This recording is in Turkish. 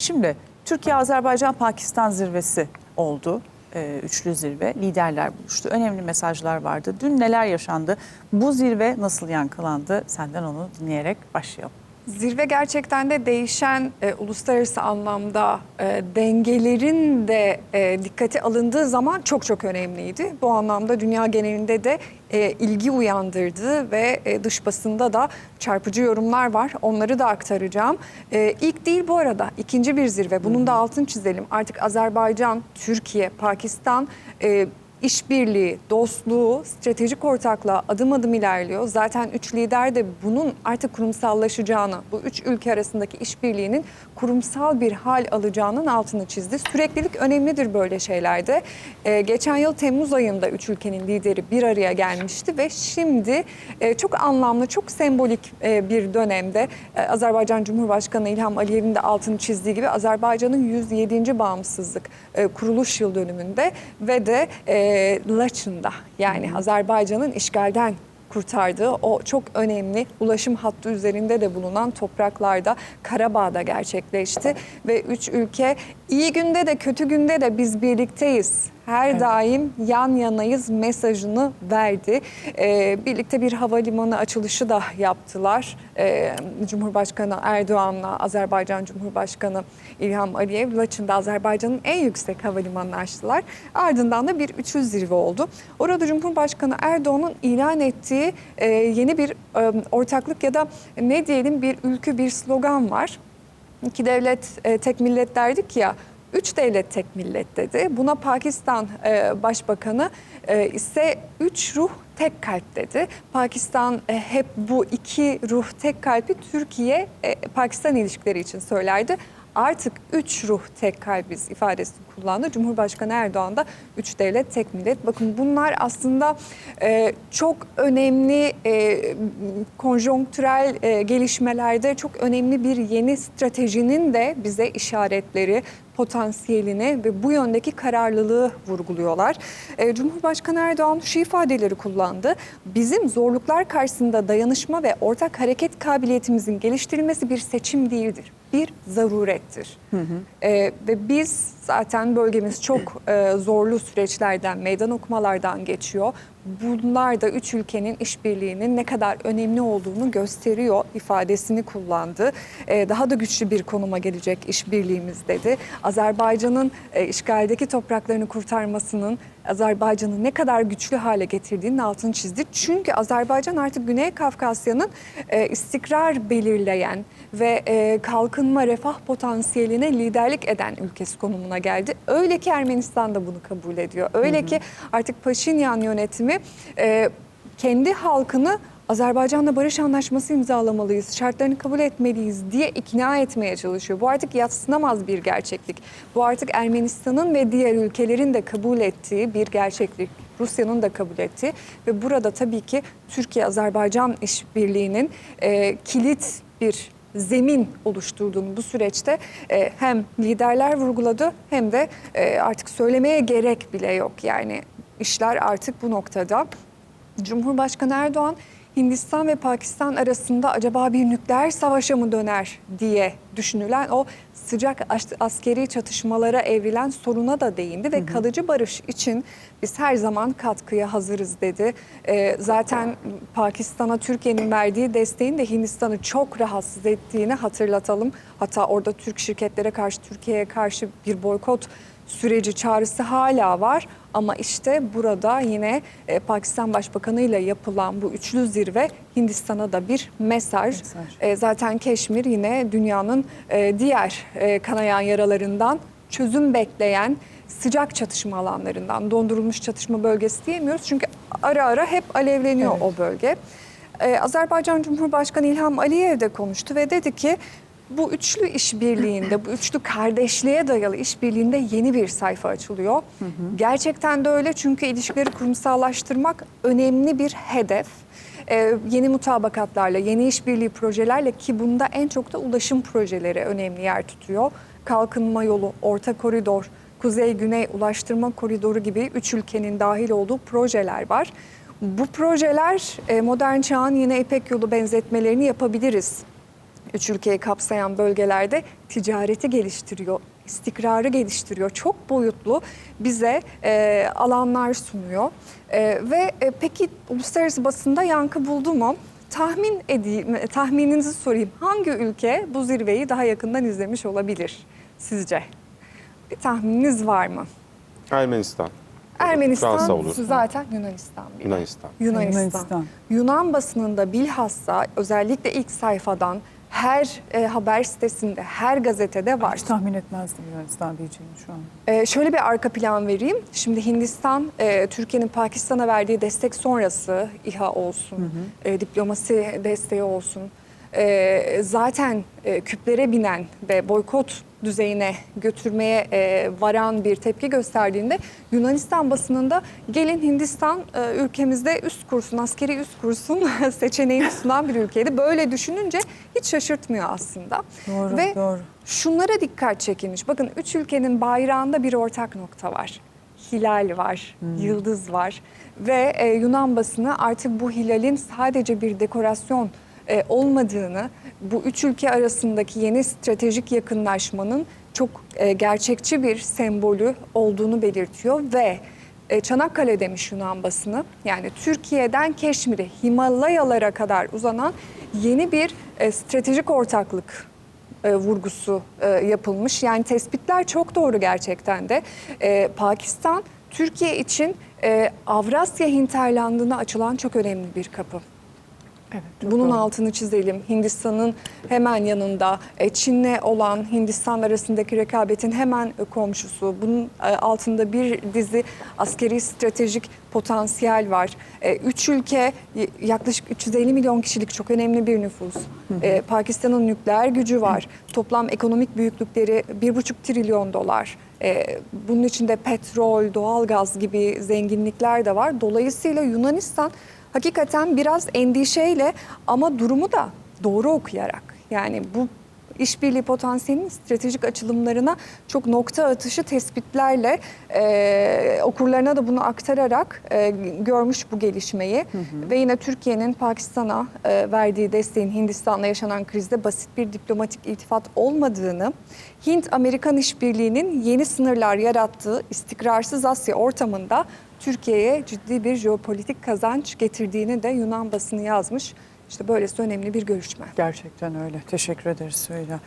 Şimdi Türkiye, Azerbaycan, Pakistan zirvesi oldu. Ee, üçlü zirve. Liderler buluştu. Önemli mesajlar vardı. Dün neler yaşandı? Bu zirve nasıl yankılandı? Senden onu dinleyerek başlayalım. Zirve gerçekten de değişen e, uluslararası anlamda e, dengelerin de e, dikkate alındığı zaman çok çok önemliydi. Bu anlamda dünya genelinde de e, ilgi uyandırdı ve e, dış basında da çarpıcı yorumlar var. Onları da aktaracağım. E, ilk değil bu arada ikinci bir zirve. Bunun da altını çizelim. Artık Azerbaycan, Türkiye, Pakistan e, işbirliği, dostluğu, stratejik ortaklığa adım adım ilerliyor. Zaten üç lider de bunun artık kurumsallaşacağını, bu üç ülke arasındaki işbirliğinin kurumsal bir hal alacağının altını çizdi. Süreklilik önemlidir böyle şeylerde. Ee, geçen yıl Temmuz ayında üç ülkenin lideri bir araya gelmişti ve şimdi e, çok anlamlı, çok sembolik e, bir dönemde e, Azerbaycan Cumhurbaşkanı İlham Aliyev'in de altını çizdiği gibi Azerbaycan'ın 107. bağımsızlık e, kuruluş yıl dönümünde ve de e, Laçın'da yani Azerbaycan'ın işgalden kurtardığı o çok önemli ulaşım hattı üzerinde de bulunan topraklarda Karabağ'da gerçekleşti ve üç ülke iyi günde de kötü günde de biz birlikteyiz. Her daim yan yanayız mesajını verdi. Ee, birlikte bir havalimanı açılışı da yaptılar. Ee, Cumhurbaşkanı Erdoğan'la Azerbaycan Cumhurbaşkanı İlham Aliyev Laçın'da Azerbaycan'ın en yüksek havalimanını açtılar. Ardından da bir üçlü zirve oldu. Orada Cumhurbaşkanı Erdoğan'ın ilan ettiği e, yeni bir e, ortaklık ya da ne diyelim bir ülkü bir slogan var. İki devlet e, tek millet derdik ya. Üç devlet tek millet dedi. Buna Pakistan e, Başbakanı e, ise üç ruh tek kalp dedi. Pakistan e, hep bu iki ruh tek kalbi Türkiye e, Pakistan ilişkileri için söylerdi. Artık üç ruh tek kalbiz ifadesini kullandı. Cumhurbaşkanı Erdoğan da üç devlet tek millet. Bakın bunlar aslında e, çok önemli e, konjonktürel e, gelişmelerde çok önemli bir yeni stratejinin de bize işaretleri, potansiyelini ve bu yöndeki kararlılığı vurguluyorlar. E, Cumhurbaşkanı Erdoğan şu ifadeleri kullandı. Bizim zorluklar karşısında dayanışma ve ortak hareket kabiliyetimizin geliştirilmesi bir seçim değildir. Bir zarurettir. E, ve biz zaten bölgemiz çok e, zorlu süreçlerden, meydan okumalardan geçiyor. Bunlar da üç ülkenin işbirliğinin ne kadar önemli olduğunu gösteriyor ifadesini kullandı. E, daha da güçlü bir konuma gelecek işbirliğimiz dedi. Azerbaycan'ın e, işgaldeki topraklarını kurtarmasının Azerbaycan'ı ne kadar güçlü hale getirdiğinin altını çizdi. Çünkü Azerbaycan artık Güney Kafkasya'nın e, istikrar belirleyen ve e, kalkınma refah potansiyeline liderlik eden ülkesi konumuna geldi. Öyle ki Ermenistan da bunu kabul ediyor. Öyle ki artık Paşinyan yönetimi e, kendi halkını Azerbaycan'la barış anlaşması imzalamalıyız, şartlarını kabul etmeliyiz diye ikna etmeye çalışıyor. Bu artık yatsınamaz bir gerçeklik. Bu artık Ermenistan'ın ve diğer ülkelerin de kabul ettiği bir gerçeklik. Rusya'nın da kabul ettiği ve burada tabii ki Türkiye-Azerbaycan işbirliğinin e, kilit bir zemin oluşturduğunu bu süreçte e, hem liderler vurguladı hem de e, artık söylemeye gerek bile yok. Yani işler artık bu noktada. Cumhurbaşkanı Erdoğan Hindistan ve Pakistan arasında acaba bir nükleer savaşa mı döner diye düşünülen o sıcak as- askeri çatışmalara evrilen soruna da değindi ve kalıcı barış için biz her zaman katkıya hazırız dedi. Ee, zaten Pakistan'a Türkiye'nin verdiği desteğin de Hindistan'ı çok rahatsız ettiğini hatırlatalım. Hatta orada Türk şirketlere karşı Türkiye'ye karşı bir boykot süreci çağrısı hala var. Ama işte burada yine e, Pakistan Başbakanı ile yapılan bu üçlü zirve Hindistan'a da bir mesaj. Mesaj. E, zaten Keşmir yine dünyanın e, diğer kanayan yaralarından çözüm bekleyen sıcak çatışma alanlarından, dondurulmuş çatışma bölgesi diyemiyoruz. Çünkü ara ara hep alevleniyor Evet. o bölge. E, Azerbaycan Cumhurbaşkanı İlham Aliyev de konuştu ve dedi ki bu üçlü işbirliğinde, bu üçlü kardeşliğe dayalı işbirliğinde yeni bir sayfa açılıyor. Gerçekten de öyle çünkü ilişkileri kurumsallaştırmak önemli bir hedef. Ee, yeni mutabakatlarla, yeni işbirliği projelerle ki bunda en çok da ulaşım projeleri önemli yer tutuyor. Kalkınma yolu, orta koridor, kuzey-güney ulaştırma koridoru gibi üç ülkenin dahil olduğu projeler var. Bu projeler e, modern çağın yine İpek yolu benzetmelerini yapabiliriz. Üç ülkeyi kapsayan bölgelerde ticareti geliştiriyor, istikrarı geliştiriyor. Çok boyutlu bize e, alanlar sunuyor. E, ve e, peki uluslararası basında yankı buldu mu? Tahmin edeyim, tahmininizi sorayım. Hangi ülke bu zirveyi daha yakından izlemiş olabilir sizce? Bir tahmininiz var mı? Ermenistan. Ermenistan Fransa olur. zaten Yunanistan. bile. Yunanistan. Yunanistan. Yunanistan. Yunan basınında bilhassa özellikle ilk sayfadan her e, haber sitesinde, her gazetede var. Hiç tahmin etmezdim Yunanistan diyeceğini şu an. Ee, şöyle bir arka plan vereyim. Şimdi Hindistan, e, Türkiye'nin Pakistan'a verdiği destek sonrası İHA olsun, e, diplomasi desteği olsun. E, zaten e, küplere binen ve boykot düzeyine götürmeye e, varan bir tepki gösterdiğinde Yunanistan basınında gelin Hindistan e, ülkemizde üst kursun, askeri üst kursun seçeneğini sunan bir ülkeydi. Böyle düşününce hiç şaşırtmıyor aslında. Doğru, ve doğru. Şunlara dikkat çekilmiş. Bakın üç ülkenin bayrağında bir ortak nokta var. Hilal var, yıldız var ve e, Yunan basını artık bu hilalin sadece bir dekorasyon e, olmadığını, bu üç ülke arasındaki yeni stratejik yakınlaşmanın çok e, gerçekçi bir sembolü olduğunu belirtiyor ve e, Çanakkale demiş Yunan basını. Yani Türkiye'den Keşmir'e, Himalayalara kadar uzanan yeni bir e, stratejik ortaklık vurgusu yapılmış. Yani tespitler çok doğru gerçekten de. Pakistan Türkiye için e, Avrasya hinterlandına açılan çok önemli bir kapı. Evet, Bunun doğru. altını çizelim. Hindistan'ın hemen yanında, e, Çin'le olan Hindistan arasındaki rekabetin hemen komşusu. Bunun e, altında bir dizi askeri stratejik potansiyel var. E, Üç ülke yaklaşık 350 milyon kişilik çok önemli bir nüfus. Pakistan'ın nükleer gücü var. Toplam ekonomik büyüklükleri 1,5 trilyon dolar. Bunun içinde petrol, doğalgaz gibi zenginlikler de var. Dolayısıyla Yunanistan hakikaten biraz endişeyle ama durumu da doğru okuyarak yani bu işbirliği potansiyelinin stratejik açılımlarına çok nokta atışı tespitlerle e, okurlarına da bunu aktararak e, görmüş bu gelişmeyi ve yine Türkiye'nin Pakistan'a e, verdiği desteğin Hindistan'la yaşanan krizde basit bir diplomatik iltifat olmadığını, Hint-Amerikan işbirliğinin yeni sınırlar yarattığı istikrarsız Asya ortamında Türkiye'ye ciddi bir jeopolitik kazanç getirdiğini de Yunan basını yazmış. İşte böylesi önemli bir görüşme. Gerçekten öyle. Teşekkür ederiz Süheyla.